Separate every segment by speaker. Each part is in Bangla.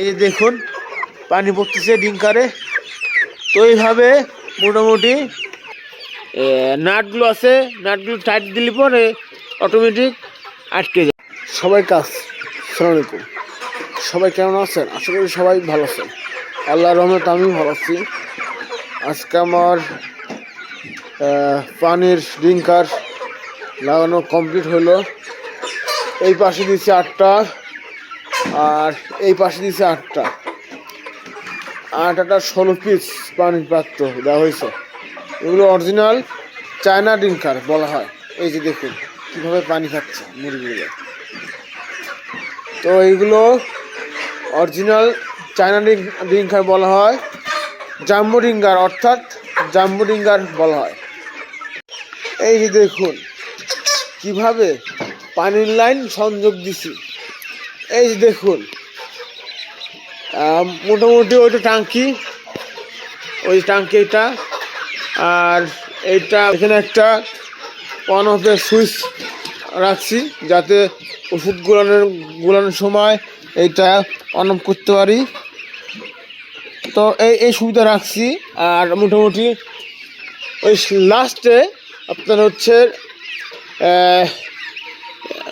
Speaker 1: এই যে দেখুন, পানি পড়তেছে ডিঙ্কারে। তো এইভাবে মোটামুটি নাটগুলো আছে, নাটগুলো টাইট দিলে পরে অটোমেটিক আটকে যায়।
Speaker 2: সবাই কাজ, সালাম আলাইকুম। সবাই কেমন আছেন? আশা করি সবাই ভালো আছেন। আল্লাহ রহমত আমি ভালো আছি। আজকে আমার পানির ড্রিঙ্কার লাগানো কমপ্লিট হলো। এই পাশে দিয়েছে আটটা। আর এই পাশে দিয়েছে আটটা। আটটা ষোলো পিস পানির পাত্র দেওয়া হয়েছে। এগুলো অরিজিনাল চায়না ড্রিঙ্কার বলা হয়। এই যে দেখুন, কীভাবে পানি খাচ্ছে মুরগিগুলো। তো এইগুলো অরিজিনাল চায়না ডিঙ্গার বলা হয়। জাম্বো ডিঙ্গার অর্থাৎ জাম্বো ডিঙ্গার বলা হয়। এই যে দেখুন, কীভাবে পানির লাইন সংযোগ দিছি। এই যে দেখুন মোটামুটি ওইটা টাঙ্কি, ওই টাঙ্কি এটা, আর এইটা এখানে একটা অন অফের সুইচ রাখছি যাতে ওষুধ গুলানোর গুলানোর সময় এইটা অন অফ করতে পারি। তো এই এই সুবিধা রাখছি, আর মোটামুটি ওই লাস্টে আপনার হচ্ছে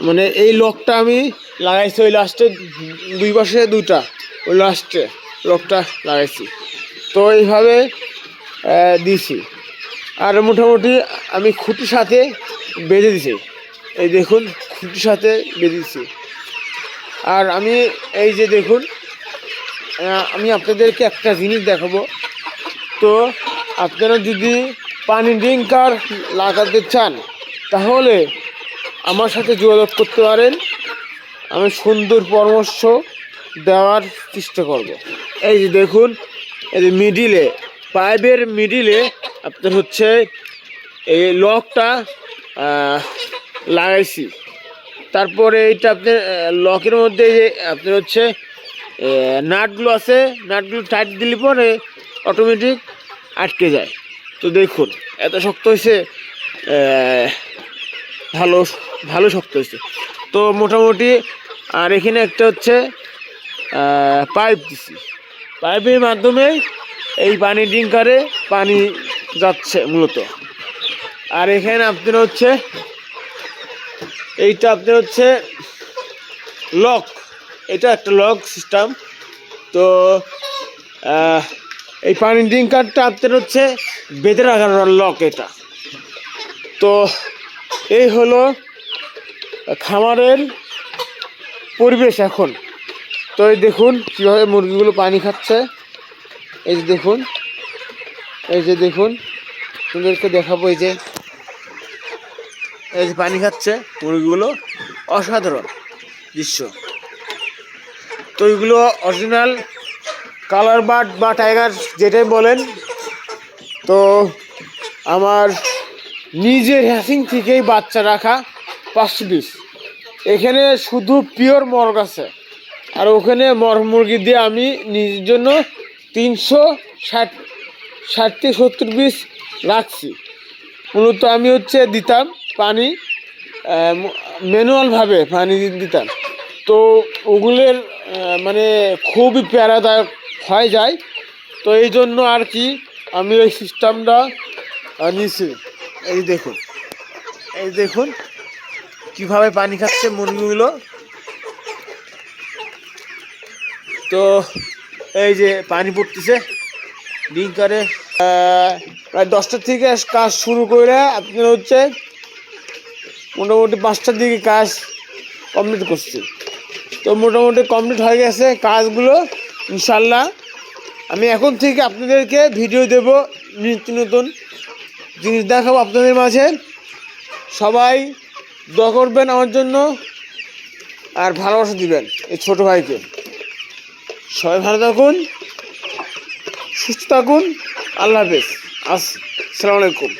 Speaker 2: মানে এই লকটা আমি লাগাইছি ওই লাস্টে দুই পাশে দুইটা, ওই লাস্টে লকটা লাগাইছি। তো এইভাবে দিছি। আর মোটামুটি আমি খুঁটির সাথে বেঁধে দিছি। এই দেখুন, খুঁটির সাথে বেঁধে দিছি। আর আমি এই যে দেখুন আমি আপনাদেরকে একটা জিনিস দেখাবো। তো আপনারা যদি পানি ড্রিঙ্কার লাগাতে চান, তাহলে আমার সাথে যোগাযোগ করতে পারেন। আমি সুন্দর পরামর্শ দেওয়ার চেষ্টা করব। এই যে দেখুন, এই যে মিডিলে পাইপের মিডিলে আপনার হচ্ছে এই লকটা লাগাইছি। তারপরে এইটা আপনার লকের মধ্যে যে আপনার হচ্ছে নাটগুলো আছে, নাটগুলো টাইট দিলে পরে অটোমেটিক আটকে যায়। তো দেখুন, এত শক্ত হয়েছে ভালো ভালো শক্ত হয়েছে। তো মোটামুটি, আর এখানে একটা হচ্ছে পাইপ দিছি। পাইপের মাধ্যমে এই পানি ড্রিঙ্কারে পানি যাচ্ছে মূলত। আর এখানে আপনার হচ্ছে, এইটা আপনার হচ্ছে লক। এটা একটা লক সিস্টেম। তো এই পানি ড্রিঙ্কারটা আপনার হচ্ছে বেঁধে রাখার লক এটা। তো এই হলো খামারের পরিবেশ এখন। তো এই দেখুন কীভাবে মুরগিগুলো পানি খাচ্ছে। এই যে দেখুন, এই যে দেখুন, তোমাদেরকে দেখাবো এই যে এই যে পানি খাচ্ছে মুরগিগুলো। অসাধারণ দৃশ্য। তো এগুলো অরিজিনাল কালার বার্ড বা টাইগার যেটাই বলেন, তো আমার নিজের হ্যাসিং থেকেই বাচ্চা রাখা পাঁচশো পিস এখানে শুধু পিওর মর্গ আছে। আর ওখানে মর মুরগি দিয়ে আমি নিজের জন্য তিনশো ষাট ষাট থেকে সত্তর পিস রাখছি। মূলত আমি হচ্ছে দিতাম পানি ম্যানুয়ালভাবে পানি দিতাম। তো ওগুলোর মানে খুবই প্যারাদায়ক হয়ে যায়। তো এই জন্য আর কি আমি ওই সিস্টেমটা নিয়েছি। এই দেখুন এই দেখুন, কীভাবে পানি খাচ্ছে মুরগিগুলো। তো এই যে পানি পড়তেছে ডিঙ্কারে প্রায় দশটার থেকে কাজ শুরু করে আপনার হচ্ছে মোটামুটি পাঁচটার দিকে কাজ কমপ্লিট করছি। তো মোটামুটি কমপ্লিট হয়ে গেছে কাজগুলো, ইনশাল্লাহ। আমি এখন থেকে আপনাদেরকে ভিডিও দেব নিত্য নতুন জিনিস দেখাব আপনাদের মাঝে। সবাই দোয়া করবেন আমার জন্য আর ভালোবাসা দিবেন এই ছোটো ভাইকে। সবাই ভালো থাকুন, সুস্থ থাকুন, আল্লাহ হাফেজ। আসসালামু আলাইকুম।